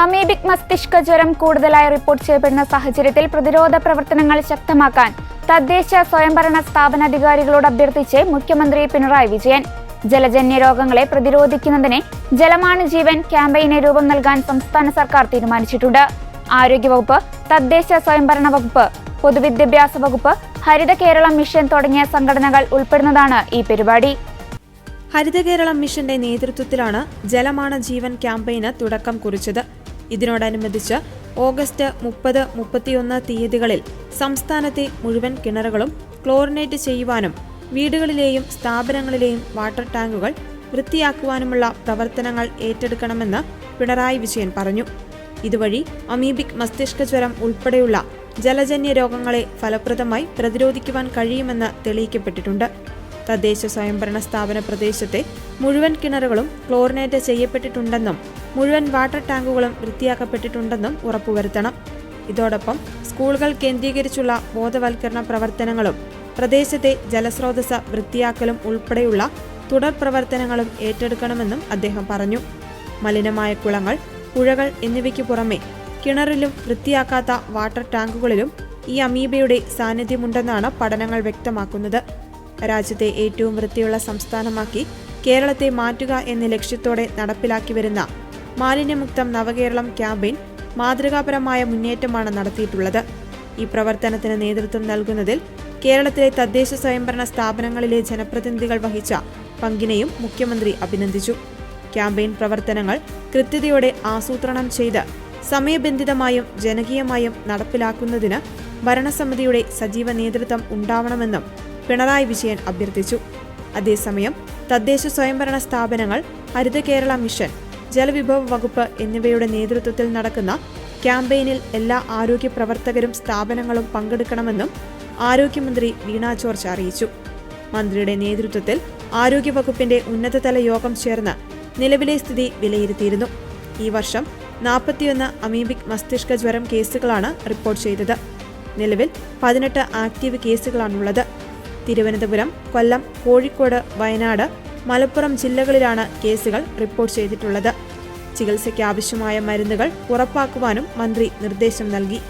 Amoebic മസ്തിഷ്ക ജ്വരം കൂടുതലായി റിപ്പോർട്ട് ചെയ്യപ്പെടുന്ന സാഹചര്യത്തിൽ പ്രതിരോധ പ്രവർത്തനങ്ങൾ ശക്തമാക്കാൻ തദ്ദേശ സ്വയംഭരണ സ്ഥാപന അധികാരികളോട് അഭ്യർത്ഥിച്ച് മുഖ്യമന്ത്രി പിണറായി വിജയൻ. ജലജന്യ രോഗങ്ങളെ പ്രതിരോധിക്കുന്നതിന് ജലമാണ് ജീവൻ ക്യാമ്പയിന് രൂപം നൽകാൻ സംസ്ഥാന സർക്കാർ തീരുമാനിച്ചിട്ടുണ്ട്. ആരോഗ്യവകുപ്പ് തദ്ദേശ സ്വയംഭരണ വകുപ്പ് പൊതുവിദ്യാഭ്യാസ വകുപ്പ് ഹരിത കേരളം മിഷൻ തുടങ്ങിയ സംഘടനകൾ ഉൾപ്പെടുന്നതാണ് ഈ പരിപാടി. ഹരിത കേരളം മിഷന്റെ നേതൃത്വത്തിലാണ് ജലമാണ് ജീവൻ ക്യാമ്പയിന് തുടക്കം കുറിച്ചത്. ഇതിനോടനുബന്ധിച്ച് ഓഗസ്റ്റ് മുപ്പത് മുപ്പത്തിയൊന്ന് തീയതികളിൽ സംസ്ഥാനത്തെ മുഴുവൻ കിണറുകളും ക്ലോറിനേറ്റ് ചെയ്യുവാനും വീടുകളിലെയും സ്ഥാപനങ്ങളിലെയും വാട്ടർ ടാങ്കുകൾ വൃത്തിയാക്കുവാനുമുള്ള പ്രവർത്തനങ്ങൾ ഏറ്റെടുക്കണമെന്ന് പിണറായി വിജയൻ പറഞ്ഞു. ഇതുവഴി അമീബിക് മസ്തിഷ്ക ജ്വരം ഉൾപ്പെടെയുള്ള ജലജന്യ രോഗങ്ങളെ ഫലപ്രദമായി പ്രതിരോധിക്കുവാൻ കഴിയുമെന്ന് തെളിയിക്കപ്പെട്ടിട്ടുണ്ട്. തദ്ദേശ സ്വയംഭരണ സ്ഥാപന പ്രദേശത്തെ മുഴുവൻ കിണറുകളും ക്ലോറിനേറ്റ് ചെയ്യപ്പെട്ടിട്ടുണ്ടെന്നും മുഴുവൻ വാട്ടർ ടാങ്കുകളും വൃത്തിയാക്കപ്പെട്ടിട്ടുണ്ടെന്നും ഉറപ്പുവരുത്തണം. ഇതോടൊപ്പം സ്കൂളുകൾ കേന്ദ്രീകരിച്ചുള്ള ബോധവൽക്കരണ പ്രവർത്തനങ്ങളും പ്രദേശത്തെ ജലസ്രോതസ് വൃത്തിയാക്കലും ഉൾപ്പെടെയുള്ള തുടർ പ്രവർത്തനങ്ങളും ഏറ്റെടുക്കണമെന്നും അദ്ദേഹം പറഞ്ഞു. മലിനമായ കുളങ്ങൾ പുഴകൾ എന്നിവയ്ക്ക് പുറമെ കിണറിലും വൃത്തിയാക്കാത്ത വാട്ടർ ടാങ്കുകളിലും ഈ അമീബയുടെ സാന്നിധ്യമുണ്ടെന്നാണ് പഠനങ്ങൾ വ്യക്തമാക്കുന്നത്. രാജ്യത്തെ ഏറ്റവും വൃത്തിയുള്ള സംസ്ഥാനമാക്കി കേരളത്തെ മാറ്റുക എന്ന ലക്ഷ്യത്തോടെ നടപ്പിലാക്കി വരുന്ന മാലിന്യമുക്തം നവകേരളം ക്യാമ്പയിൻ മാതൃകാപരമായ മുന്നേറ്റമാണ് നടത്തിയിട്ടുള്ളത്. ഈ പ്രവർത്തനത്തിന് നേതൃത്വം നൽകുന്നതിൽ കേരളത്തിലെ തദ്ദേശ സ്വയംഭരണ സ്ഥാപനങ്ങളിലെ ജനപ്രതിനിധികൾ വഹിച്ച പങ്കിനെയും മുഖ്യമന്ത്രി അഭിനന്ദിച്ചു. ക്യാമ്പയിൻ പ്രവർത്തനങ്ങൾ കൃത്യതയോടെ ആസൂത്രണം ചെയ്ത് സമയബന്ധിതമായും ജനകീയമായും നടപ്പിലാക്കുന്നതിന് ഭരണസമിതിയുടെ സജീവ നേതൃത്വം ഉണ്ടാവണമെന്നും പിണറായി വിജയൻ അഭ്യർത്ഥിച്ചു. അതേസമയം തദ്ദേശ സ്വയംഭരണ സ്ഥാപനങ്ങൾ ഹരിത കേരള മിഷൻ ജലവിഭവ വകുപ്പ് എന്നിവയുടെ നേതൃത്വത്തിൽ നടക്കുന്ന ക്യാമ്പയിനിൽ എല്ലാ ആരോഗ്യ പ്രവർത്തകരും സ്ഥാപനങ്ങളും പങ്കെടുക്കണമെന്നും ആരോഗ്യമന്ത്രി വീണാ ജോർജ് അറിയിച്ചു. മന്ത്രിയുടെ നേതൃത്വത്തിൽ ആരോഗ്യവകുപ്പിന്റെ ഉന്നതതല യോഗം ചേർന്ന് നിലവിലെ സ്ഥിതി വിലയിരുത്തിയിരുന്നു. ഈ വർഷം നാൽപ്പത്തിയൊന്ന് അമീബിക് മസ്തിഷ്ക ജ്വരം കേസുകളാണ് റിപ്പോർട്ട് ചെയ്തത്. നിലവിൽ പതിനെട്ട് ആക്റ്റീവ് കേസുകളാണുള്ളത്. തിരുവനന്തപുരം കൊല്ലം കോഴിക്കോട് വയനാട് മലപ്പുറം ജില്ലകളിലാണ് കേസുകൾ റിപ്പോർട്ട് ചെയ്തിട്ടുള്ളത്. ചികിത്സയ്ക്ക് ആവശ്യമായ മരുന്നുകൾ ഉറപ്പാക്കുവാനും മന്ത്രി നിർദ്ദേശം നൽകി.